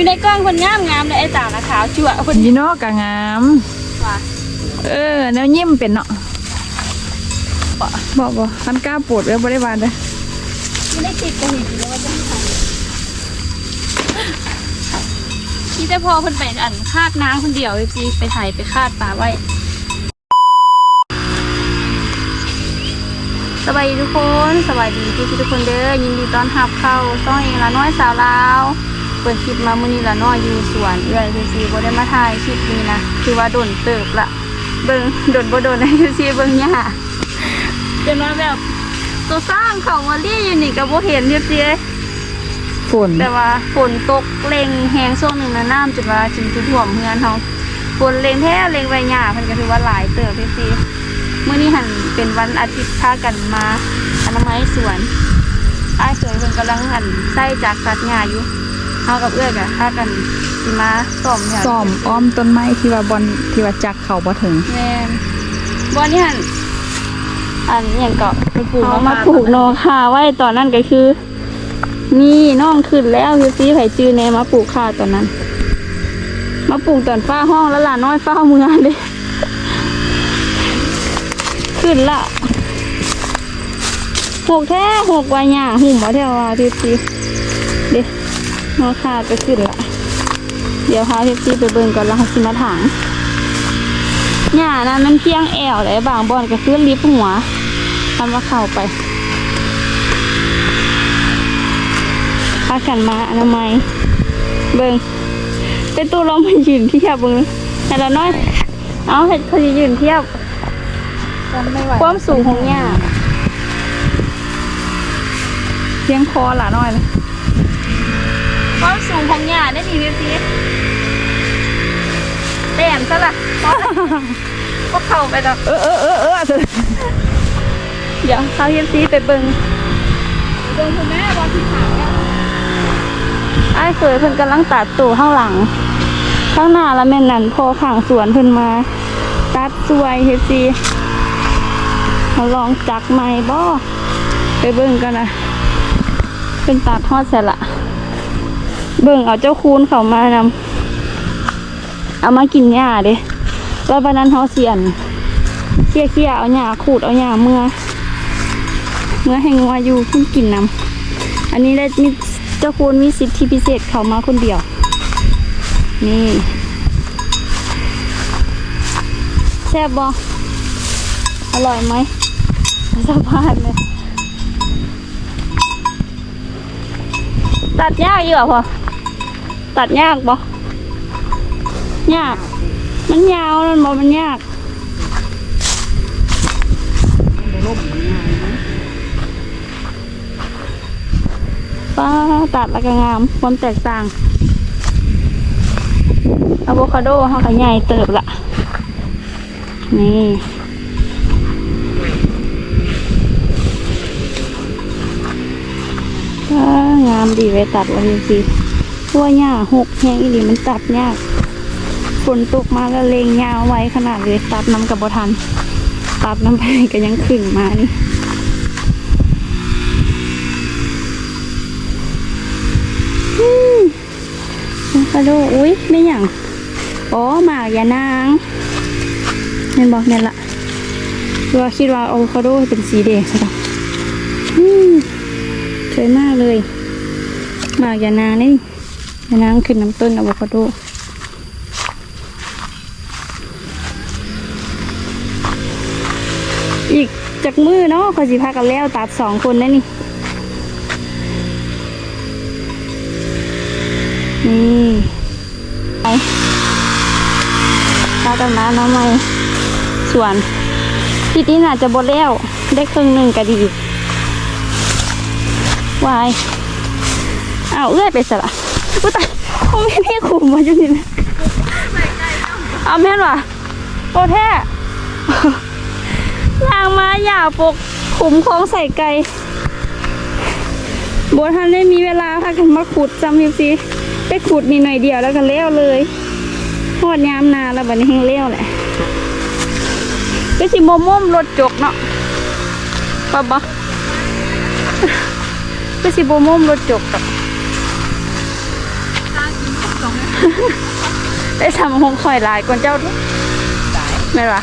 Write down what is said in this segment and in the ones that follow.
อยู่ในกล้องคนงามงามเลยไอ้ตานะขาวจั่วคนยีโนกะงาม ว่าเออแนวยิ้มเป็นเนาะบอกบอกคันกล้าปวดเออบริวารเลยไม่ได้ติดกระหินเลยว่าจะทำที่แต่พอคนไปอันคาดน้ำคนเดียวจีไปถ่ายไปคาดปลาไว้สบายดีทุกคน สบายดีพี่ทุกคนเด้อยินดีต้อนรับเข้าต้องเองละน้อยสาวลาว เปิดคลิปมามื้อนี้ละน้อยอยู่สวนเอื้อยคือซีบ่ได้มาถ่ายคลิปนี้นะคือว่าโดนเติบละเบิ่งโดนบ่โดนให้คือซีเบิ่งยากจนว่าแบบตัวสร้างของมาลี่อยู่นี่ก็บ่เห็นเรียบร้อยฝนแต่ว่าฝนตกเล็งแหงช่วงหนึ่งนะน้ำจนว่าจินจุท่วมเฮือนเฮาฝนเล็งแท้เล็งใบหญ้าเพิ่นก็ถือว่าหลายเติบเรียบร้อยเมื่อนี้หันเป็นวันอาทิตย์พากันมาอนามัยสวนอ้ายสวยเพิ่นกำลังหันไส้จากตัดหญ้าอยู่ เฮากับเอื้อกะพากันสิมาซ่อมเนี่ยซ่อมอ้อมต้นไม้ที่ว่าบอนที่ว่าจักเขาบ่ถึงแม่นบ่นี่หันอันหยังก็ไปปลูกเฮาเนาะมาปลูกนอคาไว้ตอนนั้นก็คือ นี่น้องขึ้นแล้วคือซีไผจื้อแน่มาปลูกคาตอนนั้น มาปลูกตอนฟ้าห้องแล้วหลานน้อยฟ้าเมืองเลยขึ้นละหกแท้หกวาหญ้าหุ่มบ่แท้ว่าทีซีเด้ นอคาก็ขึ้นละ เดี๋ยวพาเทปซี่ไปเบิ่งก่อนแล้วเขาสิมาถางหญ้านะมันเพียงแอวเลยบางบอนก็คือลิบหัวทำว่าเข้าไปพากันมาอนามัย เบิ่งเป็นตัวลองมายืนเทียบเบิ่งแต่ละน้อย เอาเห็ดพอดียืนเทียบจำไม่ไหวความสูงของหญ้าเพียงคอหลาน้อยเลย ความสูงของหญ้าได้ดีเทปซี่แต้มซะละพอละก็เข้าไปแล้วเออเออเออเออเดี๋ยวเขาเทียบซีไปเบิงเบิงคุณแม่บอลที่ขาวไอ้ายเคยเพิ่นกำลังตัดตู่ข้างหลัง ข้างหน้าแล้วแม่นนั่นพอข้างสวนเพิ่นมา ตัดสวยเฮดซีเขาลองจักใหม่บ่ไปเบิ่งกันนะเป็นตัดทอดเสร็จละ เบิ่งเอาเจ้าคูนเขามานำเอามากินหญ้าเด้แล้ววันนั้นเขาเสียนเคี่ยเคี่ยเอาหญ้าขูดเอาหญ้าเมื่อ เมื่อให้งัวอยู่เพิ่งกินน้ำอันนี้ได้มีเจ้าคุณมีสิทธิพิเศษเขามาคนเดียว นี่แซ่บบออร่อยไหมสบายเลยตัดยากอยู่อะพอ ตัดยากบอยาก มันยาวมันบอมันยากป้าตัดแล้วก็งามความแตกต่างอะโวคาโดเขาก็ใหญ่เติบละนี่งามดีไว้ตัดแล้วจริ ตัวหญ้าหกแห้งอีหลีมันตัดยากฝนตกมาแล้วเลงยาวไว้ขนาดเลยตัดน้ำกับบทัน ตัดน้ำไปก็ยังขึ้นมานี่อะโวคาโดอุ้ยไม่อย่างอ๋อหมากยานางเห็นบอกเนี่ยละตัวคิดว่าอะโวคาโดเป็นสีแดงใช่ปะอืมสวยมากเลย หมากยานางนี่ ยานางขึ้นน้ำต้นอะโวคาโดอีกจากมือเนาะเขาสิพากันแล้วตัดสองคนนั่นนี่ นี่ไปตากันมาน้องใหม่ส่วนทีนี้น่าจะบดแล้วได้ครึ่งหนึ่งก็ดีวายเอาเอื้อยไปสละ กูตายโอ้ไม่พี่ขุมมาจุดนี้นะเอาแม่นว่ะโตแท้ลางมาอย่าปกขุมคลองใส่ไก่บทันได้มีเวลาพากันมาขุดจำพิมซีไปขุดนี่หน่อยเดียวแล้วก็เลี้ยวเลยทอดยามนาแล้วบัดนี้แห้งเลี้ยวแหละก็สิโมม่มรถจกเนาะปะบะก็สิโมม่มรถจกกับ ได้ทำหงข่อยลายกว่าเจ้าทุกไม่นวะ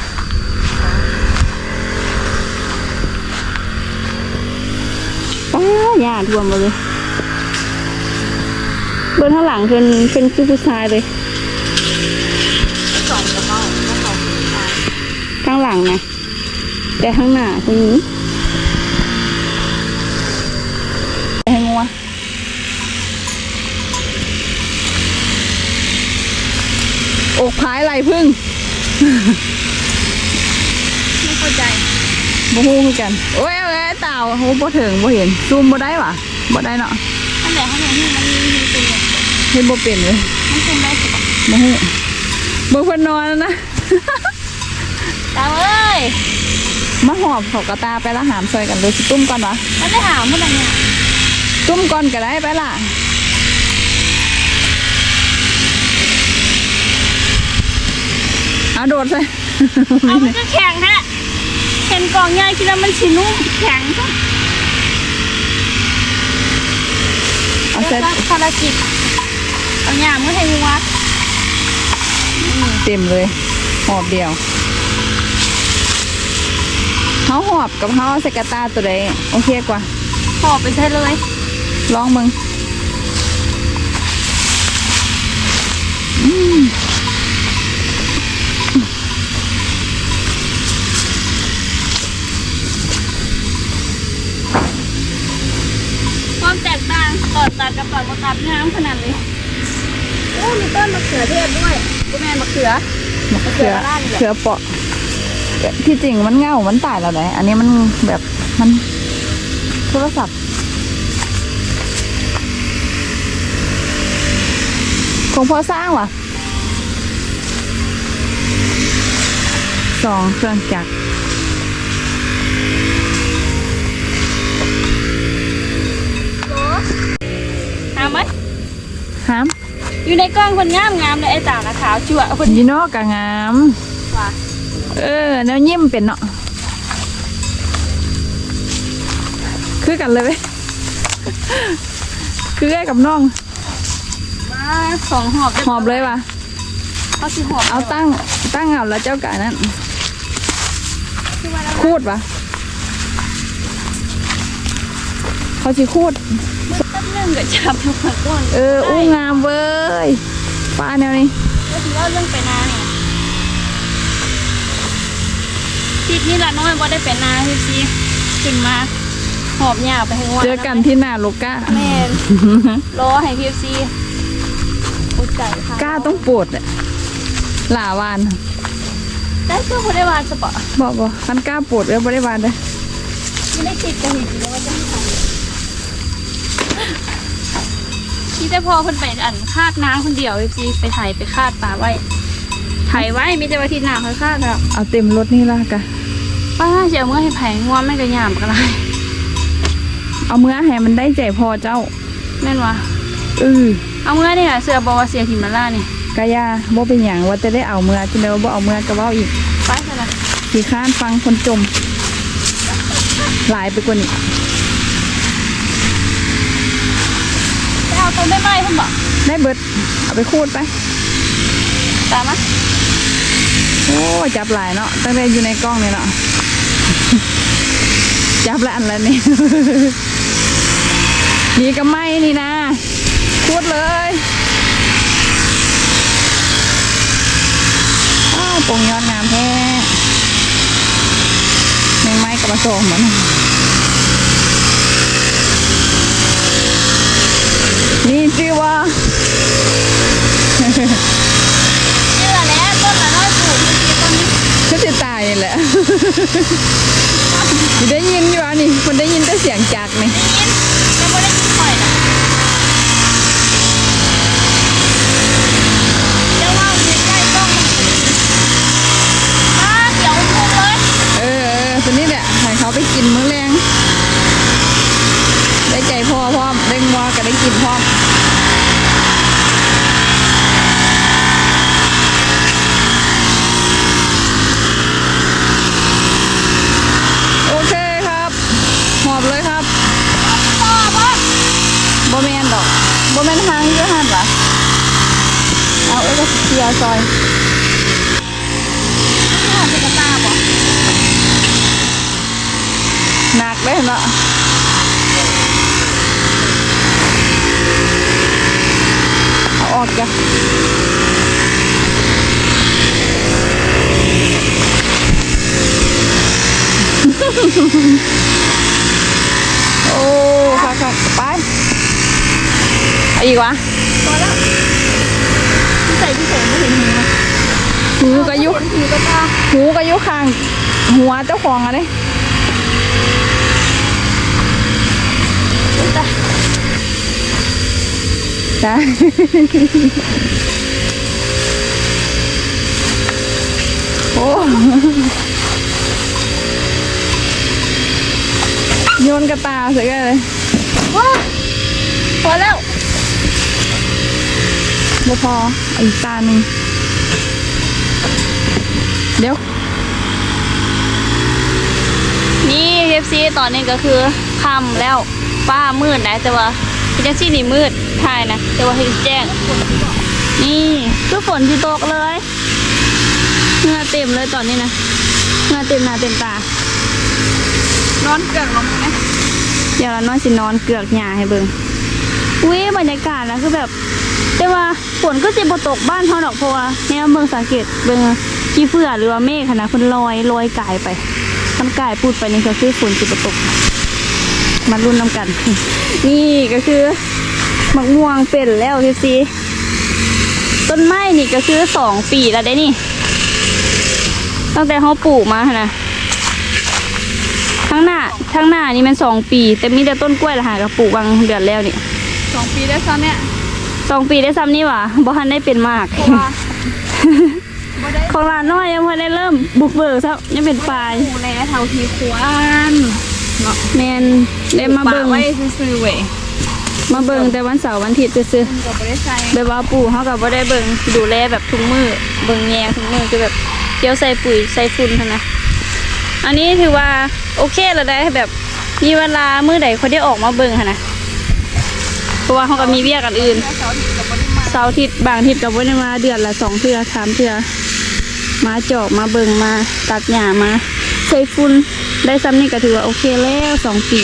ป้าหญ้ารวมหมาเลยเบนข้างหลังเป็นเป็นคือผู้ชายเลยสองกระเป๋าข้างหลังนะแต่ข้างหน้าคุณหญิงให้งัว อกพายไหลพึ่งไม่เข้าใจบ่ฮู้คือกัน โอ้ยเอ้ยเต่าโหบ่ถึงบ่เห็นซูมบ่ได้ว่ะบ่ได้เนาะข้างไหนข้างไหนนี่มันมีมีตัวเนี่ยเห็นบ่เป็นเลยมันเป็นได้สิบบ่ฮู้เบิ่งเพิ่นนอนแล้วนะตาเอ้ยมาหอบเขากระตาไปละหามซอยกันเลยสิตุ้มก่อนวะมันได้หาเมื่อไหร่เนี่ยตุ้มก่อนก็ได้ไปล่ะ เอาโดดใส่เอามันก็แข็งฮะเห็นกล่องใหญ่คิดว่ามันชินุ่มแข็งก็เอาใส่แล้วภารกิจเอาหยาเมื่อไหร่วัดเต็มเลยหอบเดียวเขาหอบกับเขาเอาใส่กระตาตัวใดโอเคกว่าขอไปใช้เลยลองมึงความ ต่างตอนตัดกับตอนมาตัดงามขนาดเลยโอ้มีต้นมะเขือเทศด้วยกูแม่มะเขือมะเขือเขือราดนี่แหละเขือเปาะที่จริงมันเง่ามันตายแล้วไหนอันนี้มันแบบมันโทรศัพท์ของพ่อสร้างวะสองเครื่องจักร หาไหมหามอยู่ในกล้องคนงามงามเลยไอ้ต่างนะขาวจั่วคนยีนอกกะงาม ว่าเออแนวยิ้มเป็นเนาะคือกันเลยเว้ยคือไอ้กับน้องมาสองหอบหอบเลยว่ะเขาสิหอบเอาตั้งตั้งเอาแล้วเจ้ากะนั้นคือว่าแล้วคูดวะเขาสิคูดมัน ตั้งเรื่องกับจับทุกคนต้นเอออู้งามเว้ยป้าแนวนี้ก็ถือว่าเรื่องไปนาเนี่ยทิศนี้ละน้อยว่าได้ไปนาพี่ซีขึ้นมาหอบหยาไปให้งวเจอกันที่หน้าลูกก้าแม่นรอให้พี่ซีอุดใจค่ะก้าต้องปวดอะหลาวานได้เพื่อผู้ได้วานสปะบอกบอกคันก้าปวดเออบริวารเลยไม่ได้ติดกันจริงๆแล้วว่าจะ ให้ทำที่แต่พอคนไปอันคาดน้ำคนเดียวพี่ซีไปถ่ายไปคาดปลาไว้ถ่ายไว้มีแต่ว่าที่หนาเขาคาดแล้วเอาเต็มรถนี่ละกะป้าเสียเมื่อให้ไผ่งวไม่กระยามกันไรเอาเมื่อให้มันได้ใจพอเจ้าแม่นวะเออเอาเมื่อนี่นะเสือบอว่าเสียหิมาล่านี่กายาบ่เป็นอย่างว่าจะได้เอาเมื่อจะได้ว่าบ่เอาเมื่อก็เว้าอีกไปเถอะนะขี่ข้านฟังคนจม หลายไปกว่านี้ ไปเอาตัวไม่ไหม้คุณบอกได้เบิด เอาไปคูดไป ตามมาโอ้จับหลายเนาะตั้งแต่อยู่ในกล้องนี่เนาะจับละอันละนี่นี่ก็ไม่นี่นะพูดเลยอ้าวปงยอดงามแท้แมงไม้กับมาโซมเหมือนนี่ชื่อว่า เชื่อแล้วต้นละน้อยปลูกเมื่อกี้ต้นนี้ ก็จะตายนี่แหละ ได้ยินอยู่อะนี่คนได้ยินแต่เสียงจากไหมนยังไม่ได้ยินข่อยนะเดี๋ยวว่าอยู่ใกล้ๆกล้องมาเดี๋ยวพูดเลย เออเออตัวนี้แหละให้เขาไปกินมื้อแรงได้ใจพ่อพร้อมได้งัวก็ได้กินพร้อมโอเคครับ หอบเลยครับ พ่อพ่อ บ่แมนดอกบ่แมนหางเยอะหันวะ ซอยหนักเลยเนาะเอา ใส่พี่ใส่ไม่เห็นหูหูกระยุกหูกระตาหูกระยุกข้าง หัวเจ้าของอะเด้แต่จ้ะโอ้โยนกระตาใส่กันเลยว้าพอแล้ว บ่พอเอาอีกตาหนึ่งเดี๋ยว นี่เอฟซีตอนนี้ก็คือค่ำแล้วฟ้ามืดนะแต่ว่าพี่แท็กซี่นี่มืดถ่ายนะแต่ว่าเห็นแจ้ง นี่คือฝนที่ตกเลยเหงื่อเต็มเลยตอนนี้นะเหงื่อเต็มหน้าเต็มตานอนเกิดลงไหมเดี๋ยวเราน้อยสินอนเกือกหญ้าให้เบิ่งอุ้ยบรรยากาศนะคือแบบ แต่ว่าฝนก็จะบ่ตกบ้านเฮาดอกเพราะว่าแนวเมืองสังเกตเบิ่งขี้เฟื่อหรือว่าเมฆค่ะนะเพิ่นลอยลอยกายไปมันกายพูดไปนี่ก็คือฝนสิบ่ตก มารุ่นน้ำกัน นี่ก็คือมะม่วงเป็นแล้วพี่ซีต้นไม้นี่ก็คือสองปีแล้วได้นี่ ตั้งแต่เขาปลูกมาหั้นนะทั้งหน้าทั้งหน้านี่มันสองปี แต่มีแต่ต้นกล้วยละหากระปลูกวางเดือนแล้วนี่สองปีได้ซ้ำเนี่ย สองปีได้ซ้ำนี่หว่าบ่ทันได้เป็นมากเพราะว่าบ่ได้ของหลานน้อยยังพอได้เริ่มบุกเบิกซะยังเป็นปลายดูแลเท่าที่ควรเนาะแมนได้มาเบิ่งปะไว้ซื่อๆเว้ยมาเบิ่งแต่วันเสาร์วันอาทิตย์ซื่อๆก็บ่ได้ใส่แบบว่าปู่เขากับว่าได้เบิ่งดูแลแบบทุกมือเบิ่งแยงทุกมือคือแบบเกี่ยวใส่ปุ๋ยใส่ฝุ่นเท่านะอันนี้ถือว่าโอเคแล้วได้แบบมีเวลามือใดเขาได้ออกมาเบิ่งหั้นนะ เพราะว่าเขาก็มีเวียกกันอื่นเสาร์อาทิตย์ก็บ่ได้มาเสาร์อาทิตย์บางอาทิตย์กับว่าได้มาเดือนละสองเทื่อสามเทื่อมาจอบมาเบิ่งมาตัดหญ้ามาใส่ฝุ่นได้ซ้ำนี่ก็ถือว่าโอเคแล้วสองปี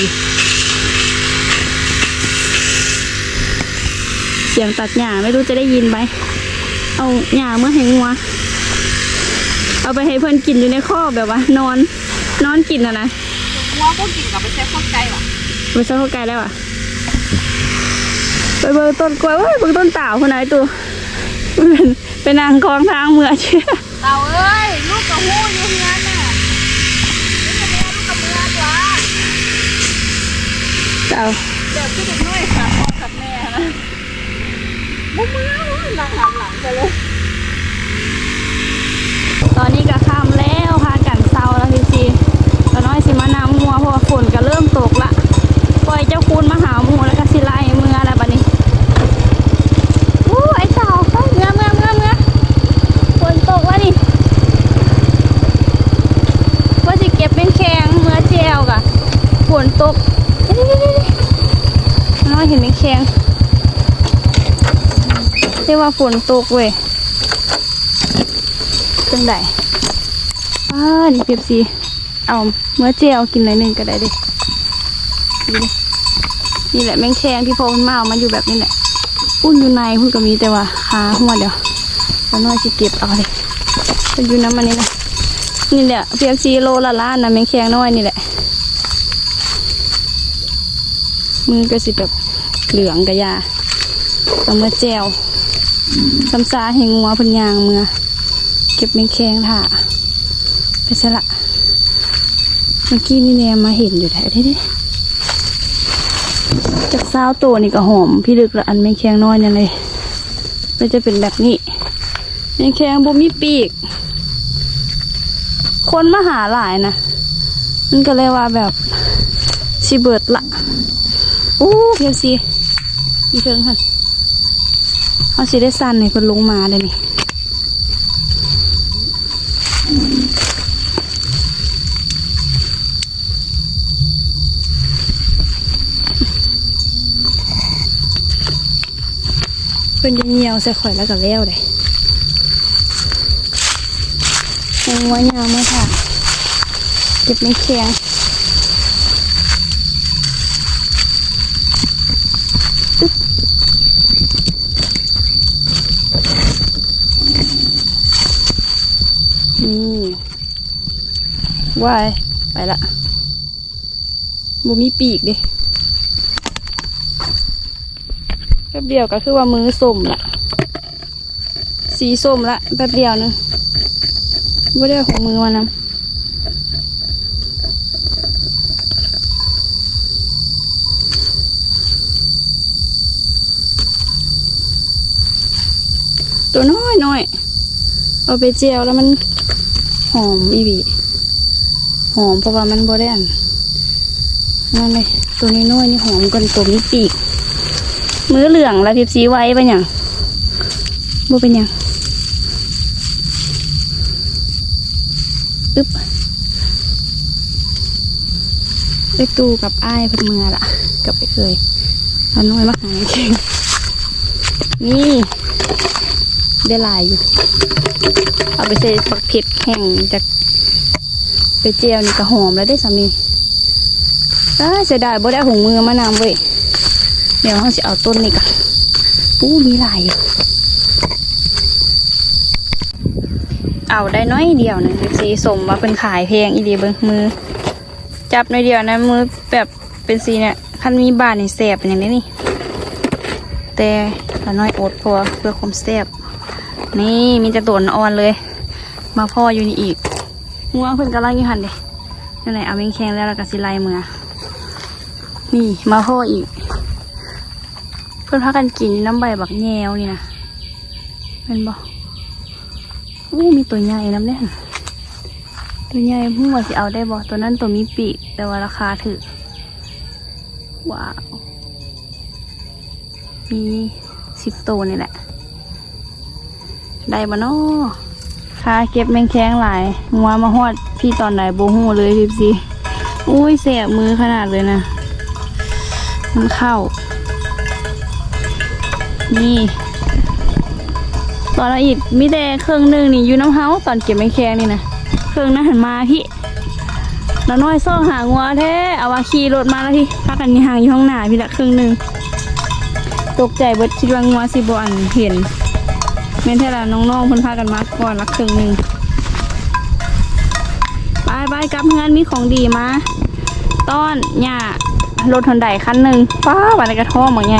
เสียงตัดหญ้าไม่รู้จะได้ยินไหมเอาหญ้าเมื่อให้งัวเอาไปให้เพื่อนกินอยู่ในข้อกแบบว่า นอน นอนกินอะนะว่าพวกกินกับไปใช้ข้าวไก่ว่ะไปซ่อนเข้าไกลแล้วอะ ไปเบิ่งต้นกล้วยเว้ยเบิ่งต้นเต่าคนไหนตัวมันเป็นเป็นนางคลองทางเมือเชื่อเต่าเอ้ยลูกกับหูอยู่เฮียนน่ะลูกกับแม่ลูกกับเมือตัวเต่าเดี๋ยวพี่เด็กน้อยค่ะพ่อกับแม่นะบุ้มเมือนั่งหันหลังไปเลย ตอนนี้ก็ค่ำแล้วพากันเศร้าแล้วพี่ซีตอนน้อยสิมานำงัวเพราะว่าฝนก็เริ่มตกละปล่อยเจ้าคูณมาหาหมูแล้วก็สิไล่เมือแล้วบัดนี้อู้ไอ้เต่าเฮ้ยเมือเมือเมือเมือฝนตกแล้วนี่ ว่าสิเก็บเป็นแข็งเมื่อเจลกะฝนตกนี่ๆน้อยเห็นเป็นแข็งเรียกว่า ฝนตกเว้ยจังไดอ่านี่เปียบซีเอาเมื่อเจลกินหน่อยหนึ่งก็ได้ดินี่ดิมีแหละแมงแคงที่พอมันมาเอามาอยู่แบบนี้แหละพุ่นอยู่ในพุ่นก็มีแต่ว่าขาหัวเดียวแล้วน้อยสิเก็บเอาเลยเป็นอยู่น้ำมันนี่นะนี่แหละเพียงซีโลละล้านนะแมงแคงน้อยนี่แหละมือก็สิแบบเหลืองกระยาต้องมาแจว ซ้ำซาให้งัวเพันยางเมือเก็บแมงแคงถ่าไปซะละเมื่อกี้นี่แนมมาเห็นอยู่แถวนี้ดิจากซาวตัวนี่ก็หอมพี่ลึกละอันแมงแคงน้อยนี่เลยมันจะเป็นแบบนี้แมงแคงบ่มีปีก คนมาหาหลายนะมันก็เลยว่าแบบสิเบิดละอู้เพียงสิอีเพิงค่ะ เอาสิได้สั้นให้คนลงมาเลยนี่เป็นเงียวใส่ข่อยแล้วก็แล้วเลยเป็นหัวยาวมากค่ะเก็บไม่แข็ง นี่ว่ายไปละบูมีปีกเด้แป๊บเดียวก็คือว่ามือส้มละสีส้มละแป๊บเดียวนึงไม่ได้ของมือมานำตัวน้อยน้อยเอาไปเจียวแล้วมัน หอมอีบีหอมเพราะว่ามันบได้อันนั่นเลยตัวนี้น้อยนี่หอมกันตัวนี้ปีก มือเหลืองแล้วพิบสีไว้ปะเนี่ยบ่เป็นยังอึ๊บไปตูกับอ้ายเพิ่นเมือละกับไปเคยเอาน้อยมาหาเก่งนี่ ได้ลายอยู่ เอาไปใส่ผักเผ็ดแห้งจากไปเจียวนี่ก็หอมแล้วได้สามีอ้าเสียดายบ่ได้หุงมือมานำเว้ย เดี๋ยวเราจะเอาต้นนี่กันปู้มีลายอยู่ เอาได้น้อยเดียวหนึงสีสมว่าเป็นขายเพงอีดีเบิ้งมือ จับน้อยเดียวนะมือแบบเป็นสีเนี่ยคันมีบานนี่แสบเป็นอย่างนี้นี่ แต่ละน้อยอดพอเพื่อความแสบ นี่มีแต่ตัวอ่อนเลย มาพ่ออยู่นี่อีกงัวเพิ่นกำลังยู่หันเด้นั่นไหนเอาแมงแคงแล้วแล้วก็สิไลเมือนี่มาพ่ออีก เพิ่อนพากันกินน้ำใบบักแงวนี่นะเป็นบ่อู้มีตัวใหญ่น้ำเนี่ยตัวใหญ่เพิ่งว่าสิเอาได้บ่ตัวนั้นตัวมีปีกแต่ว่าราคาถือว้าวมีสิบตัวนี่แหละ ได้บ่เนาะค่าเก็บแมงแข้งหลายงัวมาฮอดพี่ตอนไหนโบหูเลยพี่สิอุ้ยเสียมือขนาดเลยนะ มันเข้า นี่ ตอนเราอีกมีแต่เครื่องหนึ่งนี่อยู่น้ำเฮาตอนเก็บไม่แข็งนี่นะเครื่องนั้นหันมาพี่แล้วน้อยซ่องหางัวแท้เอาว่าขี่รถมาแล้วพี่พักกันนี่ห่างอยู่ห้องหน้าพี่ละเครื่องหนึ่งตกใจเบิดคิดว่างัวสิบอันเห็น แม่นแท้ละน้องๆเพิ่นพากันมาก่อนละเครื่องหนึ่งไปไปกลับเงินมีของดีมาต้อนหญ้ารถฮอนไดคันหนึ่งป้าวันนี้กระท่อมเหมือนไง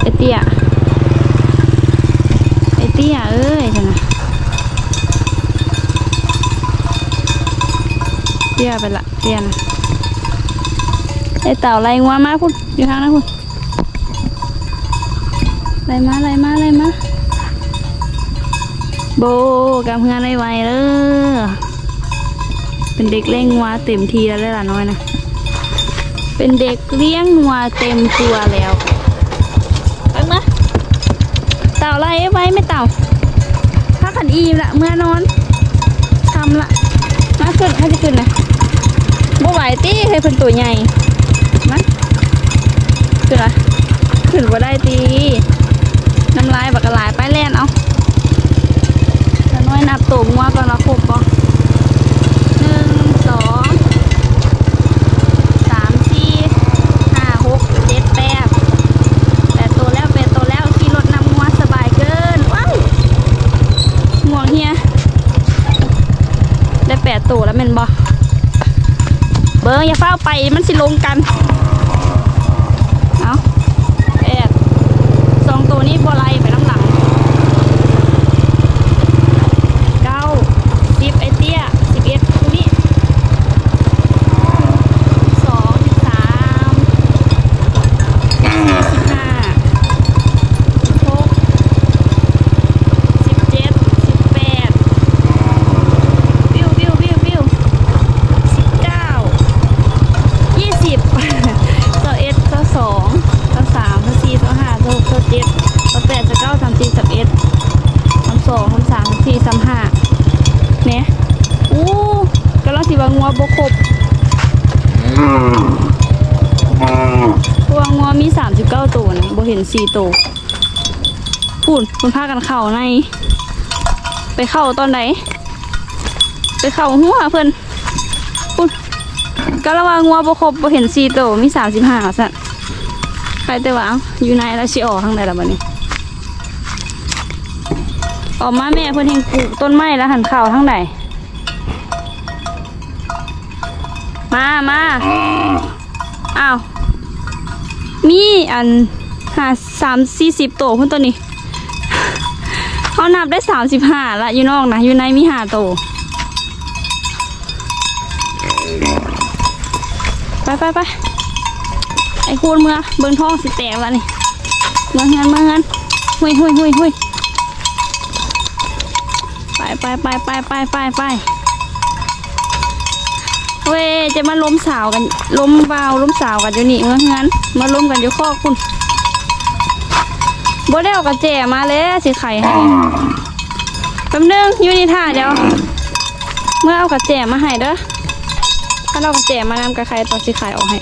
ไอเตี้ยไอเตี้ยเอ้ยจังนะเตี้ยไปละเตี้ยนะไอเต่าไรงัวมาพุ่นอยู่ทางนั้นพุ่นไรมาไรมาไรมา โบกำงานไวๆเลยเป็นเด็กเลี้ยงงัวเต็มทีแล้วเลยล่ะน้อยนะ เป็นเด็กเลี้ยงงัวเต็มตัวแล้วไปมาเต่าไล่ไว้ไม่เต่าถ้าขันอีมละเมื่อนอนทำละมาขึ้นให้จะขึ้นนะบ่ไหวตีให้เพิ่นตัวใหญ่มาขึ้นละขึ้นบ่ได้ตีน้ำลายบักกะลายไปแล่นเอา น้อยนับตัวงัวก่อนละครบบ่หนึ่งสองสามสี่ห้าหกเจ็ดแปดแปดตัวแล้วแปดตัวแล้วขี่รถนำงัวสบายเกินว้าวง่วงเฮียได้แปดตัวแล้วแม่นบอเบิ้งอย่าเฝ้าไปมันสิลงกัน เอาแปดสองตัวนี้บัวไลไปน้ำหลังเก้าสิบไอเตี้ยสิบเอ็ดตัวนี้สิบสองสิบสามสิบห้า หกสิบเจ็ดสิบแปดวิววิววิววิวสิบเก้ายี่สิบ ต่อเอ็ดต่อสองต่อสามต่อสี่ต่อห้าต่อหกต่อเจ็ดต่อแปดต่อเก้าสามสี่สามเอ็ดสามสองสามสามสามสี่สามห้าเนี่ยอู้กำลังสิว่างัวบกครบตัวงัวมี ตัวนะบ่เห็นสี่ตัวพูดมันพากันเข่าใน ไปเข้าตอนไหน ไปเข้าหัวเพิ่นปุ๊บก็ระวังงัวบ่ครบบ่เห็น4โตวมี35สั่นไปแต่ว่าอยู่ไหนแล้วสิออกทางใดล่ะบัดนี้ออกมาแม่เพิ่นเฮงปลูกต้นไม้แล้วหันเข่าทางใดมามาอ้าว มีอันหาสามสี่สิบโตเพิ่นตัวนี้เขานับได้สามสิบห้าละอยู่นอกนะอยู่ในมีห้าโตไปไปไปไอ้คูณเมื่อเบิ่งท้องสิแตกล้วนี่เมื่อเงินเมื่อเงินหุยหุยหุยหุยไปไปไปไปไปไปไป เว้จะมาล้มสาวกันล้มวาวล้มสาวกันอยู่นี่เมื่องั้น มาล้มกันอยู่คอกคุณบ่ได้เอากระแจมาเลยสิไข่ให้แป๊บนึงอยู่นี่ท่าเดี๋ยว เมื่อเอากระแจมาให้เด้อถ้าเรากระแจมานำกระไข่ตัวสิไข่ออกให้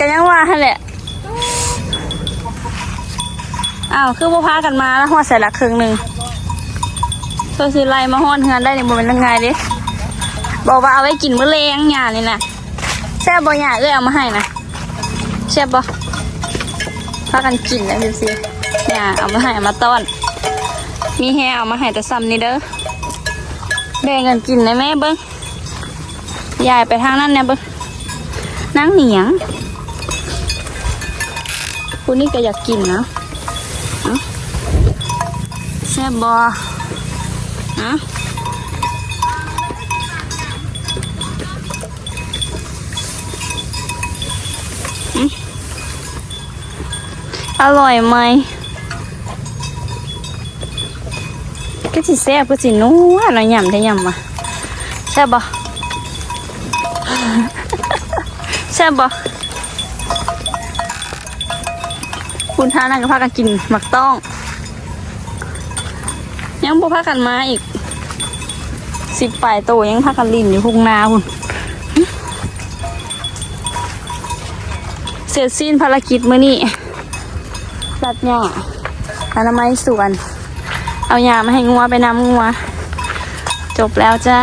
กันยังว่าแหละ อ้าวคือบ่พากันมาแล้วหัวใส่ละครึ่งหนึ่งตัวสิไล่มาหอนเฮือนได้เนี่ยบ่เป็นยังไงเด้บอกว่าเอาไว้กินมื้อแรงหยานี่นะแซ่บบ่หยาเอ้ยเอามาให้นะแซ่บบ่พากันกินนะพี่สิหยาเอามาให้มาต้อน มีแฮเอามาให้แต่ซ้ำนี่เด้อแบ่งกันกินนะแม่เบิ้งยายไปทางนั้นเนี่ยเบิ้งนั่งเหนียงคุณนี่ก็อยากกินนะ ซ่บบออะอืมอร่อยไหมก็สิแซ่บก็สินัวหน่อยยำได้ยำมาแซ่บบ่แซ่บบ่คุณท่านั่งก็พากันกินหมักต้อง ยังบ่พากันมาอีกสิบปลายโตยังพากันลินอยู่พุ่งนาคุณเสร็จสิ้นภารกิจมื้อนี้รัดหญ้าอนามัยสวน เอาหญ้ามาให้งัวไปนำงัว จบแล้วจ้า